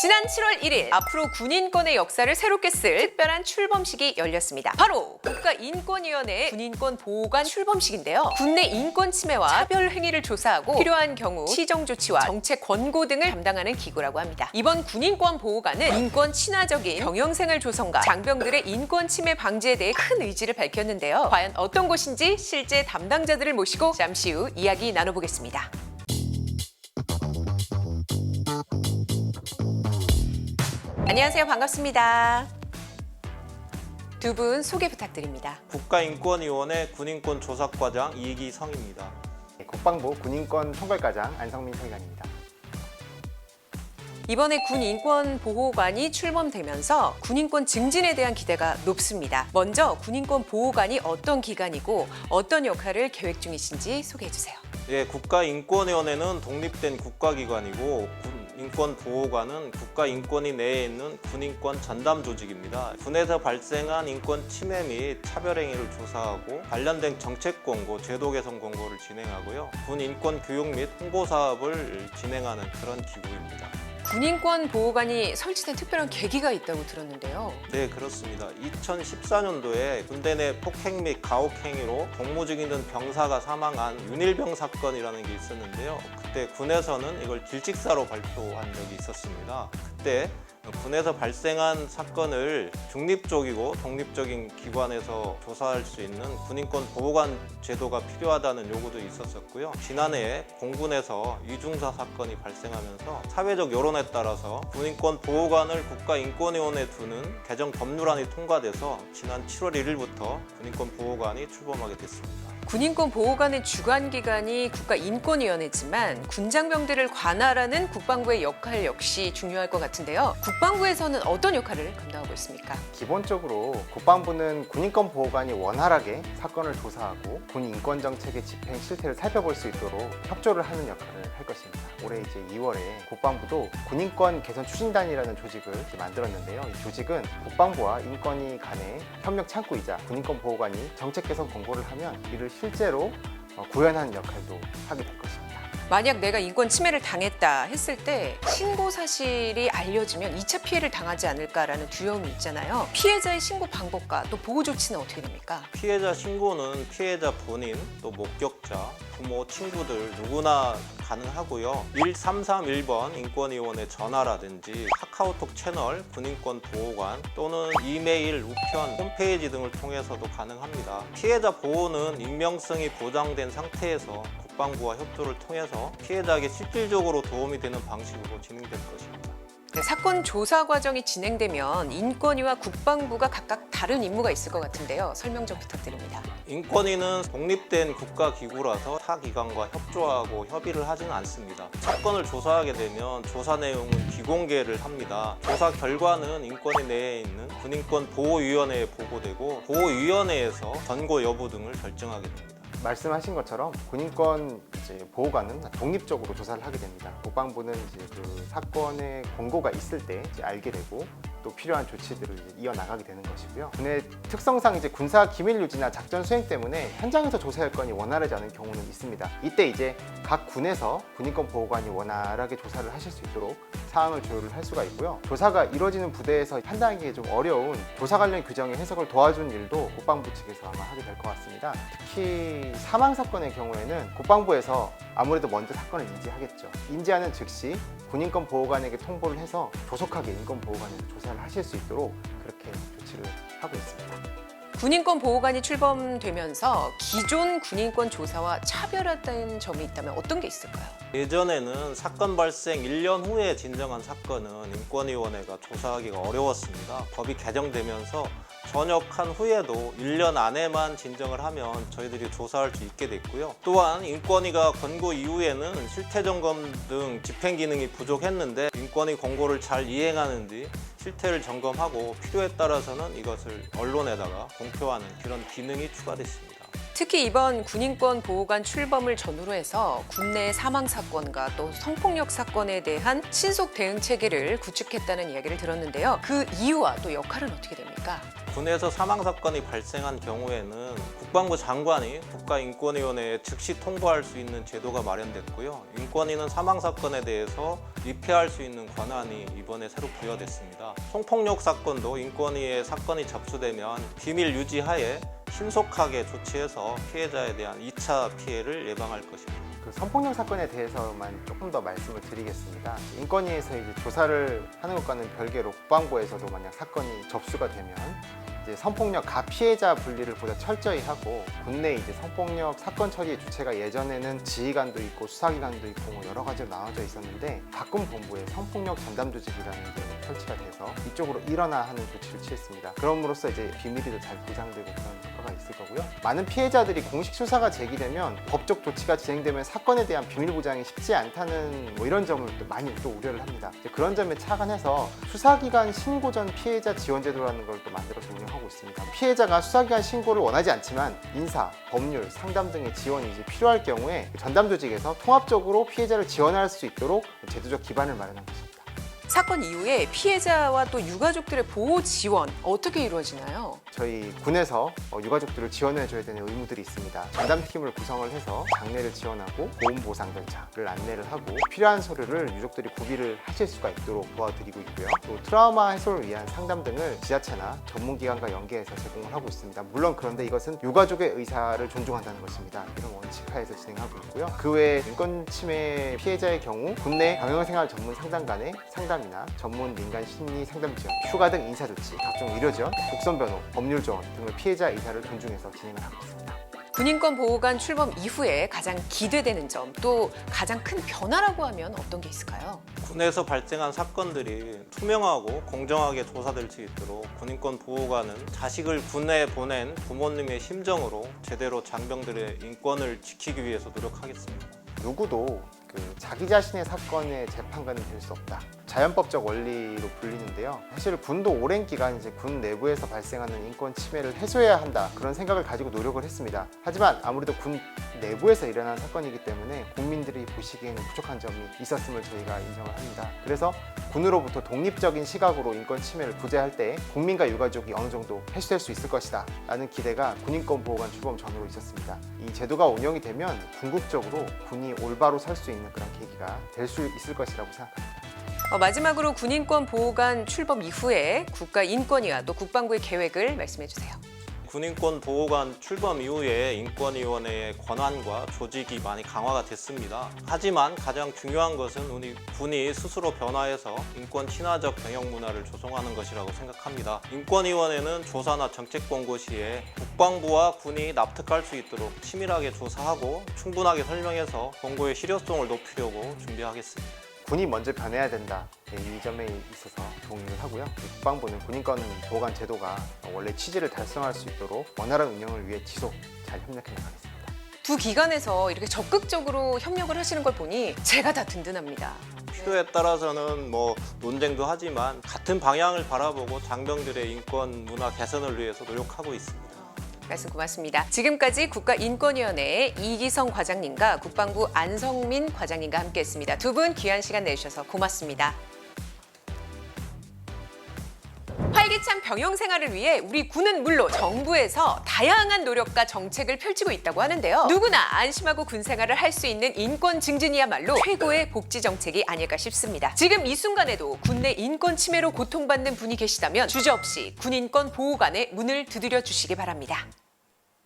지난 7월 1일 앞으로 군인권의 역사를 새롭게 쓸 특별한 출범식이 열렸습니다. 바로 국가인권위원회 군인권 보호관 출범식인데요. 군내 인권 침해와 차별 행위를 조사하고 필요한 경우 시정 조치와 정책 권고 등을 담당하는 기구라고 합니다. 이번 군인권 보호관은 인권 친화적인 경영생활 조성과 장병들의 인권 침해 방지에 대해 큰 의지를 밝혔는데요. 과연 어떤 곳인지 실제 담당자들을 모시고 잠시 후 이야기 나눠보겠습니다. 안녕하세요. 반갑습니다. 두 분 소개 부탁드립니다. 국가인권위원회 군인권 조사과장 이기성입니다. 네, 국방부 군인권 총괄과장 안성민 서기관입니다. 이번에 군 인권 보호관이 출범되면서 군인권 증진에 대한 기대가 높습니다. 먼저 군인권 보호관이 어떤 기관이고 어떤 역할을 계획 중이신지 소개해 주세요. 예, 국가인권위원회는 독립된 국가기관이고 군 인권보호관은 국가인권위 내에 있는 군인권 전담 조직입니다. 군에서 발생한 인권 침해 및 차별행위를 조사하고 관련된 정책 공고, 제도 개선 공고를 진행하고요. 군 인권 교육 및 홍보 사업을 진행하는 그런 기구입니다. 군인권 보호관이 설치된 특별한 계기가 있다고 들었는데요. 네, 그렇습니다. 2014년도에 군대 내 폭행 및 가혹 행위로 복무 중이던 병사가 사망한 윤일병 사건이라는 게 있었는데요. 그때 군에서는 이걸 질직사로 발표한 적이 있었습니다. 그때 군에서 발생한 사건을 중립적이고 독립적인 기관에서 조사할 수 있는 군인권 보호관 제도가 필요하다는 요구도 있었었고요. 지난해에 공군에서 이중사 사건이 발생하면서 사회적 여론에 따라서 군인권 보호관을 국가인권위원회에 두는 개정 법률안이 통과돼서 지난 7월 1일부터 군인권 보호관이 출범하게 됐습니다. 군인권 보호관의 주관 기관이 국가인권위원회지만 군장병들을 관할하는 국방부의 역할 역시 중요할 것 같은데요. 국방부에서는 어떤 역할을 감당하고 있습니까? 기본적으로 국방부는 군인권 보호관이 원활하게 사건을 조사하고 군 인권 정책의 집행 실태를 살펴볼 수 있도록 협조를 하는 역할을 할 것입니다. 올해 이제 2월에 국방부도 군인권 개선 추진단이라는 조직을 만들었는데요. 이 조직은 국방부와 인권위 간의 협력 창구이자 군인권 보호관이 정책 개선 공고를 하면 이를 실제로 어, 구현하는 역할도 하게 될 것입니다. 만약 내가 인권 침해를 당했다 했을 때 신고 사실이 알려지면 2차 피해를 당하지 않을까라는 두려움이 있잖아요. 피해자의 신고 방법과 또 보호 조치는 어떻게 됩니까? 피해자 신고는 피해자 본인, 또 목격자, 부모, 친구들 누구나 가능하고요. 1331번 인권위원회 전화라든지 카카오톡 채널 군인권 보호관 또는 이메일, 우편, 홈페이지 등을 통해서도 가능합니다. 피해자 보호는 익명성이 보장된 상태에서 국방부와 협조를 통해서 피해 자에게 실질적으로 도움이 되는 방식으로 진행될 것입니다. 네, 사건 조사 과정이 진행되면 인권위와 국방부가 각각 다른 임무가 있을 것 같은데요. 설명 좀 부탁드립니다. 인권위는 독립된 국가기구라서 타 기관과 협조하고 협의를 하지는 않습니다. 사건을 조사하게 되면 조사 내용은 비공개를 합니다. 조사 결과는 인권위 내에 있는 군인권 보호위원회에 보고되고 보호위원회에서 전고 여부 등을 결정하게 됩니다. 말씀하신 것처럼 군인권 이제 보호관은 독립적으로 조사를 하게 됩니다. 국방부는 이제 그 사건의 권고가 있을 때 이제 알게 되고 또 필요한 조치들을 이어 나가게 되는 것이고요. 군의 특성상 이제 군사 기밀 유지나 작전 수행 때문에 현장에서 조사 여건이 원활하지 않은 경우는 있습니다. 이때 이제 각 군에서 군인권 보호관이 원활하게 조사를 하실 수 있도록 사항을 조율을 할 수가 있고요. 조사가 이루어지는 부대에서 판단하기 좀 어려운 조사 관련 규정의 해석을 도와준 일도 국방부 측에서 아마 하게 될 것 같습니다. 특히 사망 사건의 경우에는 국방부에서 아무래도 먼저 사건을 인지하겠죠. 인지하는 즉시 군인권 보호관에게 통보를 해서 조속하게 인권 보호관에서 조사를 하실 수 있도록 그렇게 조치를 하고 있습니다. 군인권 보호관이 출범되면서 기존 군인권 조사와 차별화된 점이 있다면 어떤 게 있을까요? 예전에는 사건 발생 1년 후에 진정한 사건은 인권위원회가 조사하기가 어려웠습니다. 법이 개정되면서 전역한 후에도 1년 안에만 진정을 하면 저희들이 조사할 수 있게 됐고요. 또한 인권위가 권고 이후에는 실태 점검 등 집행 기능이 부족했는데 인권위 권고를 잘 이행하는지 실태를 점검하고 필요에 따라서는 이것을 언론에다가 공표하는 그런 기능이 추가됐습니다. 특히 이번 군인권 보호관 출범을 전후로 해서 국내 사망 사건과 또 성폭력 사건에 대한 신속 대응 체계를 구축했다는 이야기를 들었는데요. 그 이유와 또 역할은 어떻게 됩니까? 군에서 사망 사건이 발생한 경우에는 국방부 장관이 국가인권위원회에 즉시 통보할 수 있는 제도가 마련됐고요. 인권위는 사망 사건에 대해서 입회할 수 있는 권한이 이번에 새로 부여됐습니다. 성폭력 사건도 인권위에 사건이 접수되면 비밀 유지하에 신속하게 조치해서 피해자에 대한 2차 피해를 예방할 것입니다. 그 성폭력 사건에 대해서만 조금 더 말씀을 드리겠습니다. 인권위에서 이제 조사를 하는 것과는 별개로 국방부에서도 만약 사건이 접수가 되면 이제 성폭력 가피해자 분리를 보다 철저히 하고 국내 이제 성폭력 사건 처리 주체가 예전에는 지휘관도 있고 수사기관도 있고 뭐 여러 가지로 나눠져 있었는데 가끔 본부에 성폭력 전담 조직이라는 게 설치가 돼서 이쪽으로 일어나 하는 조치를 취했습니다. 그럼으로써 이제 비밀이 잘 보장되고 그런 효과가 있을 거고요. 많은 피해자들이 공식 수사가 제기되면 법적 조치가 진행되면 사건에 대한 비밀 보장이 쉽지 않다는 뭐 이런 점을 또 많이 또 우려를 합니다. 그런 점에 착안해서 수사기관 신고 전 피해자 지원 제도라는 걸 또 만들어서 운영하고. 피해자가 수사기관 신고를 원하지 않지만 인사, 법률, 상담 등의 지원이 이제 필요할 경우에 전담 조직에서 통합적으로 피해자를 지원할 수 있도록 제도적 기반을 마련한 것입니다. 사건 이후에 피해자와 또 유가족들의 보호 지원 어떻게 이루어지나요? 저희 군에서 어, 유가족들을 지원해줘야 되는 의무들이 있습니다. 전담팀을 구성을 해서 장례를 지원하고 보험 보상 절차를 안내를 하고 필요한 서류를 유족들이 구비를 하실 수가 있도록 도와드리고 있고요. 또 트라우마 해소를 위한 상담 등을 지자체나 전문기관과 연계해서 제공을 하고 있습니다. 물론 그런데 이것은 유가족의 의사를 존중한다는 것입니다. 이런 원칙 하에서 진행하고 있고요. 그 외에 인권 침해 피해자의 경우 국내 경영생활 전문 상담관의 상담 이나 전문 민간 심리 상담 지원, 휴가 등 인사 조치, 각종 의료 지원, 독선 변호, 법률 조언 등을 피해자 의사를 존중해서 진행을 하고 있습니다. 군인권 보호관 출범 이후에 가장 기대되는 점 또 가장 큰 변화라고 하면 어떤 게 있을까요? 군에서 발생한 사건들이 투명하고 공정하게 조사될 수 있도록 군인권 보호관은 자식을 군에 보낸 부모님의 심정으로 제대로 장병들의 인권을 지키기 위해서 노력하겠습니다. 누구도 그 자기 자신의 사건의 재판관은 될 수 없다. 자연법적 원리로 불리는데요. 사실 군도 오랜 기간 이제 군 내부에서 발생하는 인권 침해를 해소해야 한다 그런 생각을 가지고 노력을 했습니다. 하지만 아무래도 군 내부에서 일어난 사건이기 때문에 국민들이 보시기에는 부족한 점이 있었음을 저희가 인정을 합니다. 그래서 군으로부터 독립적인 시각으로 인권 침해를 구제할 때 국민과 유가족이 어느 정도 해소될 수 있을 것이다 라는 기대가 군인권 보호관 출범 전후로 있었습니다. 이 제도가 운영이 되면 궁극적으로 군이 올바로 설수 있는 그런 계기가 될 수 있을 것이라고 생각합니다. 어, 마지막으로 군인권 보호관 출범 이후에 국가 인권위와 또 국방부의 계획을 말씀해 주세요. 군인권 보호관 출범 이후에 인권위원회의 권한과 조직이 많이 강화가 됐습니다. 하지만 가장 중요한 것은 우리 군이 스스로 변화해서 인권 친화적 경영 문화를 조성하는 것이라고 생각합니다. 인권위원회는 조사나 정책 권고 시에 국방부와 군이 납득할 수 있도록 치밀하게 조사하고 충분하게 설명해서 권고의 실효성을 높이려고 준비하겠습니다. 군이 먼저 변해야 된다. 네, 이 점에 있어서 동의를 하고요. 국방부는 군인권 보호관 제도가 원래 취지를 달성할 수 있도록 원활한 운영을 위해 지속 잘 협력해 나가겠습니다. 두 기관에서 이렇게 적극적으로 협력을 하시는 걸 보니 제가 다 든든합니다. 필요에 따라서는 뭐 논쟁도 하지만 같은 방향을 바라보고 장병들의 인권 문화 개선을 위해서 노력하고 있습니다. 말씀 고맙습니다. 지금까지 국가인권위원회 이기성 과장님과 국방부 안성민 과장님과 함께했습니다. 두 분 귀한 시간 내주셔서 고맙습니다. 활기찬 병영 생활을 위해 우리 군은 물론 정부에서 다양한 노력과 정책을 펼치고 있다고 하는데요. 누구나 안심하고 군 생활을 할 수 있는 인권 증진이야말로 최고의 복지 정책이 아닐까 싶습니다. 지금 이 순간에도 군내 인권 침해로 고통받는 분이 계시다면 주저없이 군인권 보호관의 문을 두드려 주시기 바랍니다.